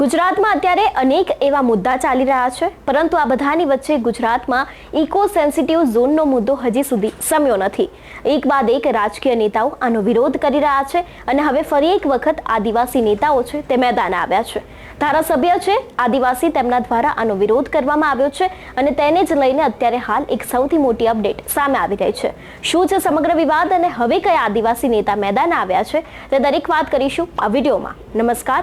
ગુજરાતમાં અત્યારે અનેક એવા મુદ્દા ચાલી રહ્યા છે, પરંતુ આ બધાની વચ્ચે ગુજરાતમાં ઇકો સેન્સિટિવ ઝોનનો મુદ્દો હજી સુધી સમ્યો નથી. એક બાદ એક રાજકીય નેતાઓ આનો વિરોધ કરી રહ્યા છે અને હવે ફરી એક વખત આદિવાસી નેતાઓ છે તે મેદાને આવ્યા છે. ધારાસભ્ય છે, આદિવાસી તેમના દ્વારા આનો વિરોધ કરવામાં આવ્યો છે અને તેને જ લઈને અત્યારે હાલ એક સૌથી મોટી અપડેટ સામે આવી રહી છે. શું છે સમગ્ર વિવાદ અને હવે કયા આદિવાસી નેતા મેદાને આવ્યા છે તે દરેક વાત કરીશું આ વિડીયોમાં. નમસ્કાર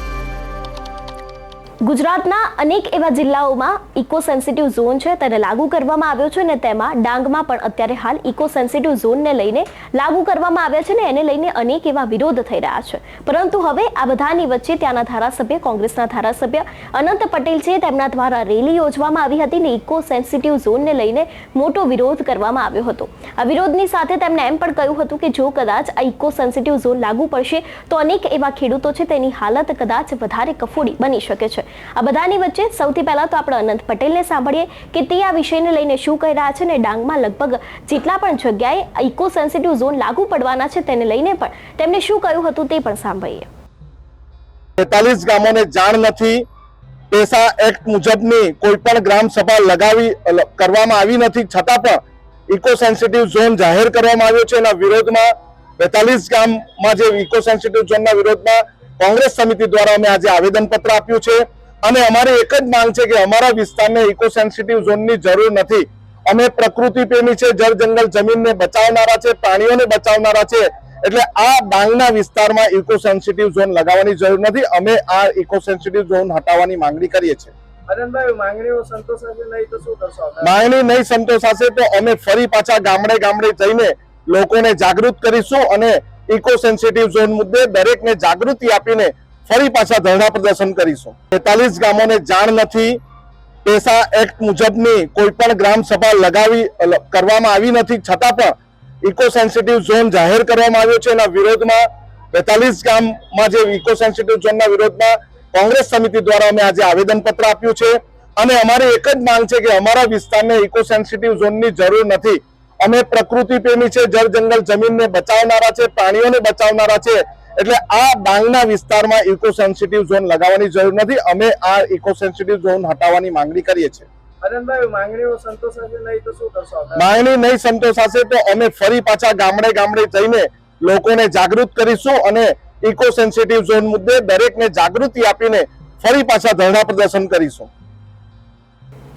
ગુજરાતના અનેક એવા જિલ્લાઓમાં ઇકો સેન્સિટિવ ઝોન છે તેને લાગુ કરવામાં આવ્યો છે અને તેમાં ડાંગમાં પણ અત્યારે હાલ ઇકો સેન્સિટિવ ઝોનને લઈને લાગુ કરવામાં આવ્યા છે ને એને લઈને અનેક એવા વિરોધ થઈ રહ્યા છે. પરંતુ હવે આ બધાની વચ્ચે ત્યાંના ધારાસભ્ય, કોંગ્રેસના ધારાસભ્ય અનંત પટેલ છે. તેમના દ્વારા રેલી યોજવામાં આવી હતી ને ઇકો સેન્સિટિવ ઝોનને લઈને મોટો વિરોધ કરવામાં આવ્યો હતો. આ વિરોધની સાથે તેમણે એમ પણ કહ્યું હતું કે જો કદાચ આ ઇકો સેન્સિટિવ ઝોન લાગુ પડશે તો અનેક એવા ખેડૂતો છે તેની હાલત કદાચ વધારે કફોડી બની શકે છે. આ બધાની વચ્ચે સૌથી પહેલા તો આપણે અનંત પટેલને સાંભળીએ કે તે આ વિષયને લઈને શું કહી રહ્યા છે ને ડાંગમાં લગભગ જેટલા પણ જગ્યાએ ઇકો સેન્સિટિવ ઝોન લાગુ પડવાના છે તેને લઈને પણ તેમણે શું કહ્યું હતું તે પણ સાંભળીએ. તેતાલીસ ગામોને જાણ નથી. પેસા એક્ટ મુજબની કોઈ પણ ગ્રામ સભા લગાવી કરવામાં આવી નથી. છતાં પણ ઇકો સેન્સિટિવ ઝોન જાહેર કરવામાં આવ્યો છે. એના વિરોધમાં બેતાલીસ ગામમાં જે ઇકો સેન્સિટિવ ઝોનના વિરોધમાં કોંગ્રેસ સમિતિ દ્વારા અમે આજે આવેદનપત્ર આપ્યું છે. અને અમારી એક જ માંગ છે કે અમારા વિસ્તારને ઇકો સેન્સિટિવ ઝોનની જરૂર નથી. અમે પ્રકૃતિ પ્રેમી છે જળ જંગલ જમીનને બચાવનારા છે પ્રાણીઓને બચાવનારા છે. એટલે આ ડાંગના વિસ્તારમાં ઇકો સેન્સિટિવ ઝોન લગાવવાની જરૂર નથી. અમે આ ઇકો સેન્સિટિવ ઝોન હટાવવાની માંગણી કરીએ છીએ? માંગણી નહીં સંતોષાશે તો અમે ફરી પાછા ગામડે ગામડે જઈને લોકોને જાગૃત કરીશું અને ઇકો સેન્સિટિવ ઝોન મુદ્દે દરેકને જાગૃતિ આપીને ફરી પાછા ધરણા પ્રદર્શન કરીશું. બેતાલીસ ગામોને જાણ નથી. પેસા એક્ટ મુજબની કોઈ પણ ગ્રામ સભા લગાવી કરવામાં આવી નથી. છતાં પણ ઇકો સેન્સિટિવ ઝોન જાહેર કરવામાં આવ્યો છે. એના વિરોધમાં બેતાલીસ ગામમાં જે ઇકો સેન્સિટિવ ઝોનના વિરોધમાં કોંગ્રેસ સમિતિ દ્વારા અમે આજે આવેદનપત્ર આપ્યું છે. અને અમારી એક જ માંગ છે કે અમારા વિસ્તારને ઇકો સેન્સિટિવ ઝોનની જરૂર નથી. અમે પ્રકૃતિ પ્રેમી છે. જળ જંગલ જમીનને બચાવનારા છે. પ્રાણીઓને બચાવનારા છે. એટલે આ ડાંગના વિસ્તારમાં ઇકો સેન્સિટિવ ઝોન લગાવવાની જરૂર નથી. અમે આ ઇકો સેન્સિટિવ ઝોન હટાવવાની માંગણી કરીએ છીએ. માંગણી નહીં સંતોષાશે તો અમે ફરી પાછા ગામડે ગામડે જઈને લોકોને જાગૃત કરીશું અને ઇકો સેન્સિટિવ ઝોન મુદ્દે દરેકને જાગૃતિ આપીને ફરી પાછા ધરણા પ્રદર્શન કરીશું.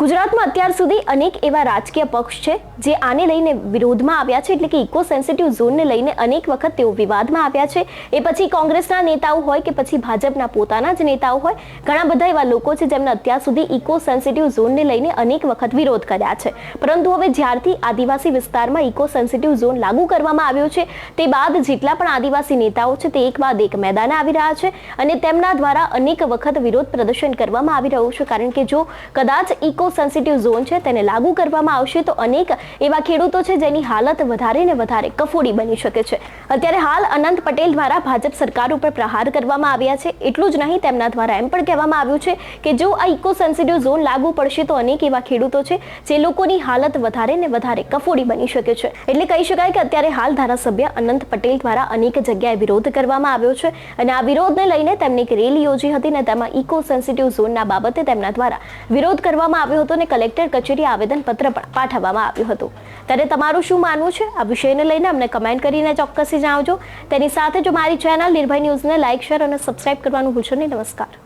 ગુજરાતમાં અત્યાર સુધી અનેક એવા રાજકીય પક્ષ છે જે આને લઈને વિરોધમાં આવ્યા છે, એટલે કે ઇકો સેન્સિટિવ ઝોનને લઈને અનેક વખત તેઓ વિવાદમાં આવ્યા છે. એ પછી કોંગ્રેસના નેતાઓ હોય કે પછી ભાજપના પોતાના જ નેતાઓ હોય, ઘણા બધા એવા લોકો છે જેમને અત્યાર સુધી ઇકો સેન્સિટિવ ઝોનને લઈને અનેક વખત વિરોધ કર્યા છે. પરંતુ હવે જ્યારથી આદિવાસી વિસ્તારમાં ઇકો સેન્સિટિવ ઝોન લાગુ કરવામાં આવ્યો છે, તે બાદ જેટલા પણ આદિવાસી નેતાઓ છે તે એક બાદ એક મેદાને આવી રહ્યા છે અને તેમના દ્વારા અનેક વખત વિરોધ પ્રદર્શન કરવામાં આવી રહ્યું છે. કારણ કે જો કદાચ ઇકો સેન્સિટિવ ઝોન છે, તેને લાગુ કરવામાં આવશે તો અનેક એવા ખેડૂતો છે જેની હાલત વધારે ને વધારે કફોડી બની શકે છે. અત્યારે હાલ અનંત પટેલ દ્વારા ભાજપ સરકાર ઉપર પ્રહાર કરવામાં આવ્યા છે. એટલું જ નહીં, તેમના દ્વારા એમ પણ કહેવામાં આવ્યું છે કે જો આ ઇકો સેન્સિટિવ ઝોન લાગુ પડશે તો અનેક એવા ખેડૂતો છે જે લોકોની હાલત વધારે ને વધારે કફોડી બની શકે છે. એટલે કહી શકાય કે અત્યારે હાલ ધારાસભ્ય અનંત પટેલ દ્વારા અનેક જગ્યાએ વિરોધ કરવામાં આવ્યો છે અને આ વિરોધને લઈને તેમની એક રેલી યોજી હતી ને તેમાં ઇકો સેન્સિટિવ ઝોનના બાબતે તેમના દ્વારા વિરોધ કરવામાં આવ્યો હતો અને કલેક્ટર કચેરી આવેદનપત્ર પણ પાઠવવામાં આવ્યું હતું. ત્યારે તમારું શું માનવું છે? આ વિષયને લઈને અમને કમેન્ટ કરીને ચોક્કસથી જણાવજો. તેની સાથે જો મારી ચેનલ નિર્ભય ન્યૂઝને લાઇક શેર અને સબસ્ક્રાઇબ કરવાનું ભૂલશો નહીં. નમસ્કાર.